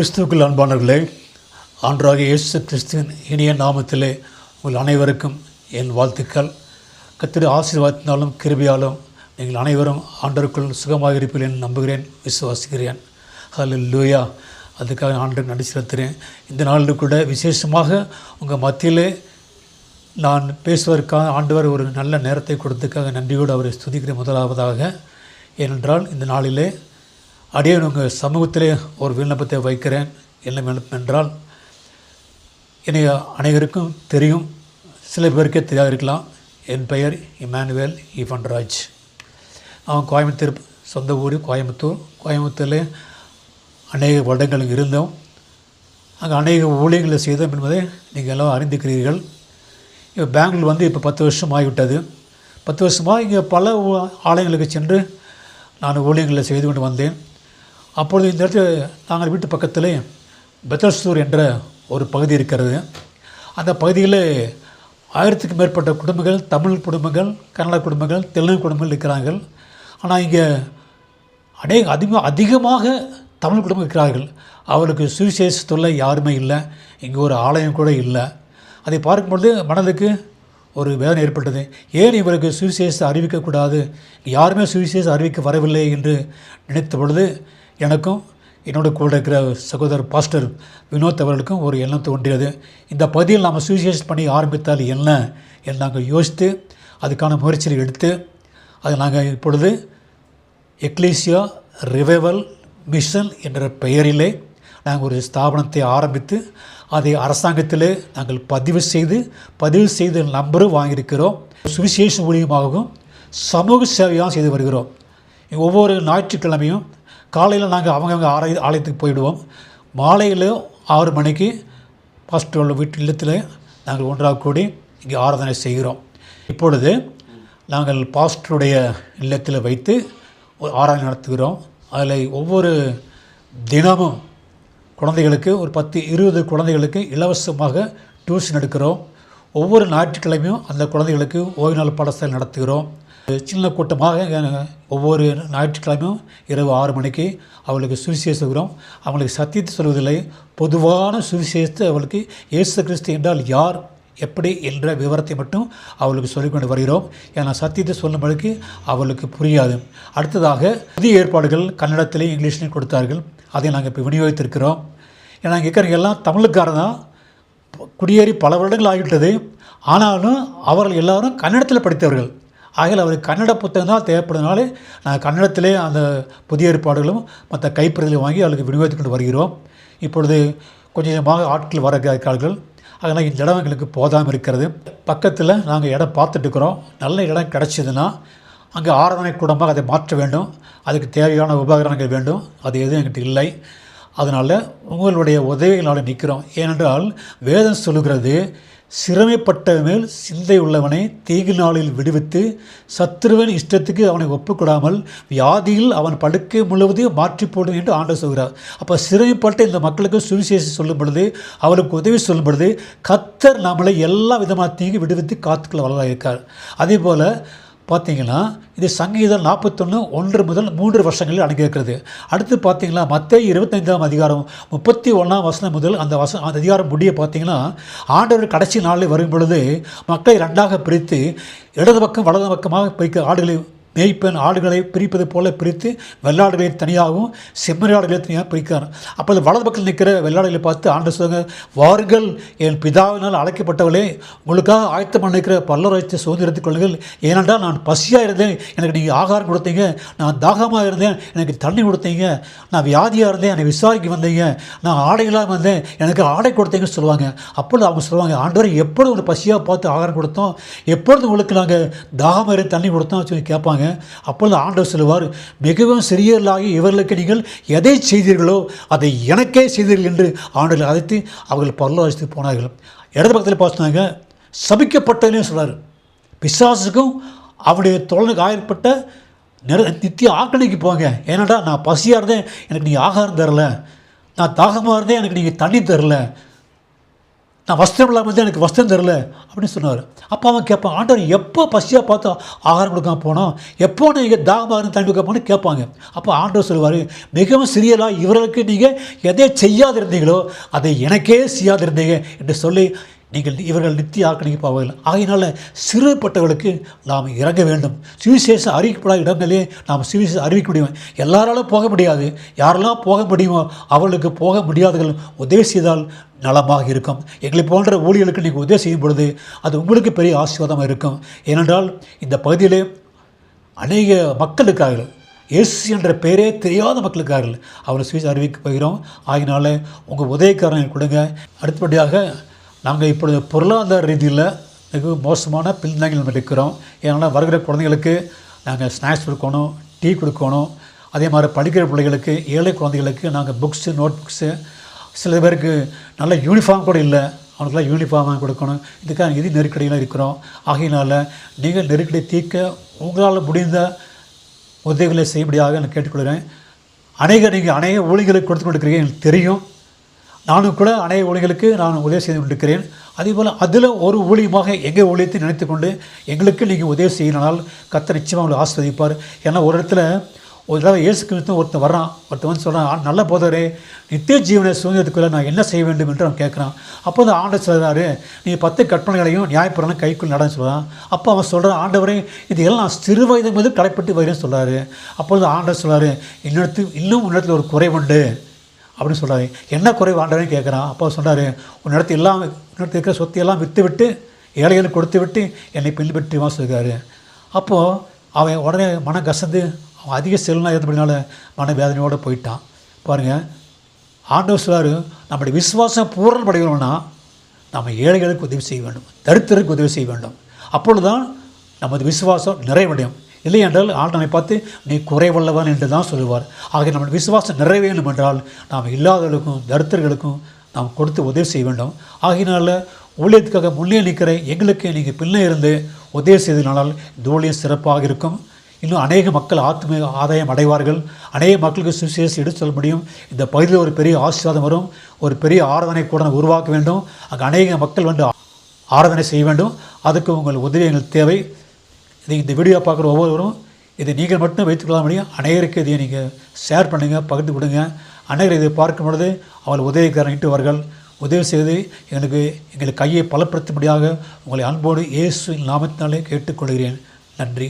கிறிஸ்துவுக்குள் அன்பானவர்களே ஆண்டராக இயேசு கிறிஸ்துவின் இனிய நாமத்திலே உங்கள் அனைவருக்கும் என் வாழ்த்துக்கள். கத்திர ஆசீர்வாதத்தினாலும் கிருபியாலும் நீங்கள் அனைவரும் ஆண்டருக்குள் சுகமாக இருப்பீர்கள் என்று நம்புகிறேன் விசுவாசிக்கிறேன். அதில் லூயா அதுக்காக ஆண்டு நன்றி செலுத்துகிறேன். இந்த நாளில் கூட விசேஷமாக உங்கள் மத்தியிலே நான் பேசுவதற்காக ஆண்டவர் ஒரு நல்ல நேரத்தை கொடுத்ததுக்காக நன்றியோடு அவரை ஸ்துதிக்கிற முதலாவதாக. ஏனென்றால் இந்த நாளிலே அடியேன் உங்கள் சமூகத்திலே ஒரு விண்ணப்பத்தை வைக்கிறேன். என்ன என்றால் என்னை அனைவருக்கும் தெரியும். சில பேருக்கே தெரியாது இருக்கலாம். என் பெயர் இமானுவேல் ஈவன்ராஜ் நான் கோயம்புத்தூர் சொந்த ஊர் கோயம்புத்தூர். கோயம்புத்தூரில் அநேக வருடங்கள் இருந்தோம். அங்கே அநேக ஊழியர்களை செய்தோம் என்பதை நீங்கள் எல்லாம் அறிந்திருக்கிறீர்கள். இப்போ பெங்களூர் வந்து இப்போ பத்து வருஷம் ஆகிவிட்டது. பத்து வருஷமாக இங்கே பல ஆலயங்களுக்கு சென்று நான் ஊழியங்களை செய்து கொண்டு வந்தேன். அப்பொழுது இந்த இடத்துல நாங்கள் வீட்டு பக்கத்தில் பெத்தல்ஸ்தூர் என்ற ஒரு பகுதி இருக்கிறது. அந்த பகுதியில் ஆயிரத்துக்கு மேற்பட்ட குடும்பங்கள் தமிழ் குடும்பங்கள் கன்னட குடும்பங்கள் தெலுங்கு குடும்பங்கள் இருக்கிறார்கள். ஆனால் இங்கே அநேக அதிகமாக அதிகமாக தமிழ் குடும்பம் இருக்கிறார்கள். அவர்களுக்கு சுவிசேஷ தொல்லை யாருமே இல்லை. இங்கே ஒரு ஆலயம் கூட இல்லை. அதை பார்க்கும்பொழுது மனதுக்கு ஒரு வேதனை ஏற்பட்டது. ஏன் இவருக்கு சுவிசேஷத்தை அறிவிக்கக்கூடாது? யாருமே சுவிசேஷம் அறிவிக்க வரவில்லை என்று நினைத்த பொழுது எனக்கும் என்னோட கூட இருக்கிற சகோதரர் பாஸ்டர் வினோத் அவர்களுக்கும் ஒரு எண்ணம் தோன்றியது. இந்த பகுதியில் நாம் சுவிசேஷன் பண்ணி ஆரம்பித்தால் என்ன என்று நாங்கள் யோசித்து அதுக்கான முயற்சிகள் எடுத்து அதை நாங்கள் இப்பொழுது எக்லீசியா ரிவைவல் மிஷன் என்ற பெயரிலே நாங்கள் ஒரு ஸ்தாபனத்தை ஆரம்பித்து அதை அரசாங்கத்திலே நாங்கள் பதிவு செய்து பதிவு செய்த நம்பரும் வாங்கியிருக்கிறோம். சுவிசேஷ மூலியமாகவும் சமூக சேவையாக செய்து வருகிறோம். ஒவ்வொரு ஞாயிற்றுக்கிழமையும் காலையில் நாங்கள் அவங்கவுங்க ஆலய ஆலயத்துக்கு போயிடுவோம். மாலையில் ஆறு மணிக்கு பாஸ்டரோட வீட்டு இல்லத்தில் நாங்கள் ஒன்றாக கூடி இங்கே ஆராதனை செய்கிறோம். இப்பொழுது நாங்கள் பாஸ்டருடைய இல்லத்தில் வைத்து ஒரு ஆராதனை நடத்துகிறோம். அதில் ஒவ்வொரு தினமும் குழந்தைகளுக்கு ஒரு பத்து இருபது குழந்தைகளுக்கு இலவசமாக டியூஷன் எடுக்கிறோம். ஒவ்வொரு ஞாயிற்றுக்கிழமையும் அந்த குழந்தைகளுக்கு ஓய்வு நாள் பாடசாலை நடத்துகிறோம். சின்ன கூட்டமாக ஒவ்வொரு ஞாயிற்றுக்கிழமையும் இரவு ஆறு மணிக்கு அவளுக்கு சுவிசேஷகிறோம் அவளுக்கு சத்தியத்தை சொல்வதில்லை. பொதுவான சுவிசேஷத்தை அவளுக்கு இயேசு கிறிஸ்து என்றால் யார் எப்படி என்ற விவரத்தை மட்டும் அவளுக்கு சொல்லிக்கொண்டு வருகிறோம். ஏன்னா சத்தியத்தை சொல்லும்படிக்கு அவளுக்கு புரியாது. அடுத்ததாக புதிய ஏற்பாடுகள் கன்னடத்திலையும் இங்கிலீஷ்லையும் கொடுத்தார்கள். அதை நாங்கள் இப்போ விநியோகித்திருக்கிறோம். ஏன்னா இங்கே இருக்கிறவங்க எல்லாம் தமிழுக்காரன் தான். குடியேறி பல வருடங்கள் ஆகிவிட்டது. ஆனாலும் அவர்கள் எல்லாரும் கன்னடத்தில் படித்தவர்கள். ஆகையில் அவருக்கு கன்னட புத்தகம் தான் தேவைப்படுறதுனால நான் கன்னடத்திலே அந்த புதிய ஏற்பாடுகளும் மற்ற கைப்பிரதிகளை வாங்கி அவளுக்கு விநியோகித்து கொண்டு வருகிறோம். இப்பொழுது கொஞ்சம் கொஞ்சமாக ஆட்கள் வர இருக்கிறார்கள். அதனால் இந்த இடம் எங்களுக்கு போதாமல் இருக்கிறது. பக்கத்தில் நாங்கள் இடம் பார்த்துட்டு இருக்கிறோம். நல்ல இடம் கிடச்சிதுன்னா அங்கே ஆராதனை கூடமாக அதை மாற்ற வேண்டும். அதுக்கு தேவையான உபகரணங்கள் வேண்டும். அது எதுவும் எங்கிட்ட இல்லை. அதனால் உங்களுடைய உதவிகளால் நிற்கிறோம். ஏனென்றால் வேதம் சொல்லுகிறது சிறமைப்பட்ட மேல் சிந்தை உள்ளவனை தீகு நாளில் விடுவித்து சத்துருவன் இஷ்டத்துக்கு அவனை ஒப்புக்கொடாமல் வியாதியில் அவன் படுக்கை முழுவதையும் மாற்றி போடும் என்று ஆண்டவர் சொல்கிறார். அப்போ சிறமைப்பட்ட இந்த மக்களுக்கு சுவிசேஷம் சொல்லும் பொழுது அவளுக்கு உதவி சொல்லும் பொழுது கத்தர் நம்மளை எல்லா விதமான தீங்கு விடுவித்து காத்துக்களை வளராக இருக்கார் அதே போல் பார்த்தீங்கன்னா இது சங்கீதம் நாற்பத்தொன்று ஒன்று முதல் மூன்று வருஷங்களில் அடங்கியிருக்கிறது. அடுத்து பார்த்தீங்கன்னா மற்ற இருபத்தைந்தாம் அதிகாரம் முப்பத்தி ஒன்றாம் வசனம் முதல் அந்த வச அந்த அதிகாரம் முடிய பார்த்தீங்கன்னா ஆண்டவர் கடைசி நாளில் வரும் பொழுது மக்களை ரெண்டாக பிரித்து இடது பக்கம் வலது பக்கமாக பிரிக்க ஆடுகளை மேய்ப்பன் ஆடுகளை பிரிப்பது போல பிரித்து வெள்ளாடுகளை தனியாகவும் செம்மறியாடுகளை தனியாக பிரிக்கிறார். அப்போது வலது பக்கத்தில் நிற்கிற வெள்ளாடுகளை பார்த்து ஆண்டு சொல்லுங்க வாருங்கள் என் பிதாவினால் அழைக்கப்பட்டவர்களே உங்களுக்காக ஆயத்தம் பண்ணிருக்கிற பல்லராஜ்யத்தை சுதந்திரத்துக் கொள்ளுங்கள். ஏனென்றால் நான் பசியாக இருந்தேன். எனக்கு நீங்கள் ஆகாரம் கொடுத்தீங்க. நான் தாகமாக இருந்தேன். எனக்கு தண்ணி கொடுத்தீங்க. நான் வியாதியாக இருந்தேன். என்னை விசாரிக்க வந்தீங்க. நான் ஆடைகளாக வந்தேன். எனக்கு ஆடை கொடுத்தீங்கன்னு சொல்லுவாங்க. அப்பொழுது அவங்க சொல்லுவாங்க ஆண்டவரை எப்பொழுது உங்களுக்கு பசியாக பார்த்து ஆகாரம் கொடுத்தோம்? எப்பொழுது உங்களுக்கு நாங்கள் தாகமாக இருந்து தண்ணி கொடுத்தோம்? சொல்லி கேட்பாங்க. அப்பொழுது ஆண்டவர் சொல்லுவார் மிகவும் சிறியர்களாகி இவர்களுக்கு நீங்கள் எதை செய்தீர்களோ அதை எனக்கே செய்தீர்கள் என்று ஆண்டவர்கள் அழைத்து அவர்கள் பரலோசித்து போனார்கள். இடது பக்கத்தில் பார்த்தாங்க சபிக்கப்பட்டதுன்னு சொல்கிறார் பிசாசுக்கும் அவருடைய தோழனுக்கு ஆயப்பட்ட நிற நித்திய ஆக்கணிக்கு போங்க. ஏன்னாடா நான் பசியாக இருந்தேன் எனக்கு நீங்கள் ஆகாரம் தரல. நான் தாகமாக இருந்தேன் எனக்கு நீங்கள் தண்ணி தரல. நான் வஸ்திரம் இல்லாமல் வந்து எனக்கு வஸ்திரம் தெரில அப்படின்னு சொன்னார். அப்போ அவன் கேட்பான் ஆண்டவர் எப்போ பசியாக பார்த்து ஆகாரம் கொடுக்காம போனோம் எப்போ நீங்கள் தாகமாக இருந்து தண்ணி கொடுக்க கேட்பாங்க. அப்போ ஆண்டவர் சொல்லுவார் மிகவும் சிறியலாக இவர்களுக்கு நீங்கள் எதை செய்யாதிருந்தீங்களோ அதை எனக்கே செய்யாதிருந்தீங்க என்று சொல்லி நீங்கள் இவர்கள் நித்திய ஆக்கணிக்கு போவதில்லை சிறுபட்டவர்களுக்கு நாம் இறங்க வேண்டும். சுவிசேஷம் அறிவிக்கப்படாத இடங்களே நாம் சுவிசேஷம் அறிவிக்க முடியும். எல்லாராலும் போக முடியாது. யாரெல்லாம் போக முடியுமோ அவர்களுக்கு போக முடியாதவர்கள் உதவி செய்தால் நலமாக இருக்கும். எங்களை போன்ற ஊழியர்களுக்கு நீங்கள் உதவி செய்யும் பொழுது அது உங்களுக்கு பெரிய ஆசீர்வாதமாக இருக்கும். ஏனென்றால் இந்த பகுதியிலே அநேக மக்கள் இருக்கார்கள் என்ற பெயரே தெரியாத மக்கள் இருக்கார்கள் அவரை சுவிச அறிவிக்க போகிறோம். ஆகினால உங்கள் உதயக்காரன் கொடுங்க. அடுத்தபடியாக நாங்கள் இப்பொழுது பொருளாதார ரீதியில் மிக மோசமான பின்தங்கில் இருக்கிறோம். ஏன்னா வருகிற குழந்தைகளுக்கு நாங்கள் ஸ்நாக்ஸ் கொடுக்கணும் டீ கொடுக்கணும். அதே மாதிரி படிக்கிற பிள்ளைகளுக்கு ஏழை குழந்தைகளுக்கு நாங்கள் புக்ஸு நோட் புக்ஸு சில பேருக்கு நல்ல யூனிஃபார்ம் கூட இல்லை. அவனுக்குலாம் யூனிஃபார்ம் வாங்கி கொடுக்கணும். இதுக்காக நிதி நெருக்கடியில் இருக்கிறோம். ஆகையினால நீங்கள் நெருக்கடி தீர்க்க உங்களால் முடிந்த உதவிகளை செய்யும்படியாக நான் கேட்டுக்கொள்கிறேன். அநேக நீங்கள் அநேக ஊழிகளுக்கு கொடுத்து கொண்டிருக்கிறீங்க எனக்கு தெரியும். நானும் கூட அநேக ஊழிகளுக்கு நான் உதவி செய்து கொண்டிருக்கிறேன். அதே போல் அதில் ஒரு ஊழியமாக எங்கள் ஊழியத்தை நினைத்து கொண்டு எங்களுக்கு நீங்கள் உதவி செய்யணும்னால் கத்த நிச்சயமாக உங்களை ஆஸ்வதிப்பார் ஏன்னா ஒரு இடத்துல ஒரு தடவை இயேசு கிறிஸ்து ஒருத்தன் வர்றான் ஒருத்தன் வந்து சொல்கிறான் நல்ல போதரே நித்திய ஜீவனை சுதந்திரத்துக்குள்ளே நான் என்ன செய்ய வேண்டும்? என்று அவன் கேட்குறான். அப்போ அந்த ஆண்டவர் சொல்கிறாரு நீ பத்து கற்பனைகளையும் நியாயப்பிரணும் கைக்குள் நடன்னு சொல்கிறான் அப்போ அவன் சொல்கிறான் ஆண்டவரே இது எல்லாம் நான் சிறு வயது மீது கடைப்பட்டு வருகிறேன்னு சொல்கிறாரு அப்பொழுது ஆண்டவர் சொல்கிறாரு இன்னொருத்து இன்னும் உன்னிடத்தில் ஒரு குறைவுண்டு அப்படின்னு சொல்கிறாரு என்ன குறைவு ஆண்டவரே கேட்குறான் அப்போ சொன்னார் உன்னிடத்து எல்லாம் உன்னிடத்து இருக்கிற சொத்து எல்லாம் விற்று விட்டு ஏழைகளுக்கு கொடுத்து விட்டு என்னை பின்பற்றி சொல்கிறாரு அப்போது அவன் உடனே மனம் கசந்து அவன் அதிக செல்வனாக ஏற்படினால மன வேதனையோடு போயிட்டான். பாருங்கள் ஆண்டவர் சொல்றாரு நம்முடைய விசுவாசம் பூரணப்படையணும்னா நம்ம ஏழைகளுக்கு உதவி செய்ய வேண்டும் தரித்திரருக்கு உதவி செய்ய வேண்டும். அப்பொழுதுதான் நமது விசுவாசம் நிறைவடையும். இல்லை என்றால் ஆண்டனை பார்த்து நீ குறைவல்லவன் என்று தான் சொல்லுவார். ஆக நம்ம விசுவாசம் நிறைவேணும் என்றால் நாம் இல்லாதவர்களுக்கும் தரித்திரர்களுக்கும் நாம் கொடுத்து உதவி செய்ய வேண்டும். ஆகினால ஊழியத்துக்காக முன்னே நிற்கிற எங்களுக்கு நீங்கள் பின்னே இருந்து உதவி செய்ததினால் இந்த ஊழியம் சிறப்பாக இருக்கும். இன்னும் அநேக மக்கள் ஆத்ம ஆதாயம் அடைவார்கள். அநேக மக்களுக்கு சுவிசேஷம் எடுத்து சொல்ல முடியும். இந்த பகுதியில் ஒரு பெரிய ஆசீர்வாதம் வரும். ஒரு பெரிய ஆராதனை கூட உருவாக்க வேண்டும். அங்கே அநேக மக்கள் வந்து ஆராதனை செய்ய வேண்டும். அதுக்கு உங்கள் உதவி எங்களுக்கு தேவை. இது இந்த வீடியோ பார்க்குற ஒவ்வொருவரும் இதை நீங்கள் மட்டும் வைத்துக்கொள்ள முடியும் அநேகருக்கு இதை நீங்கள் ஷேர் பண்ணுங்கள் பகிர்ந்து கொடுங்க. அநேகர் இதை பார்க்கும் பொழுது அவள் உதவிக்காரன் இட்டுவார்கள். உதவி செய்து எங்களுக்கு எங்களுக்கு கையை பலப்படுத்தும்படியாக உங்களை அன்போடு இயேசு நாமத்தினாலே கேட்டுக்கொள்கிறேன். நன்றி.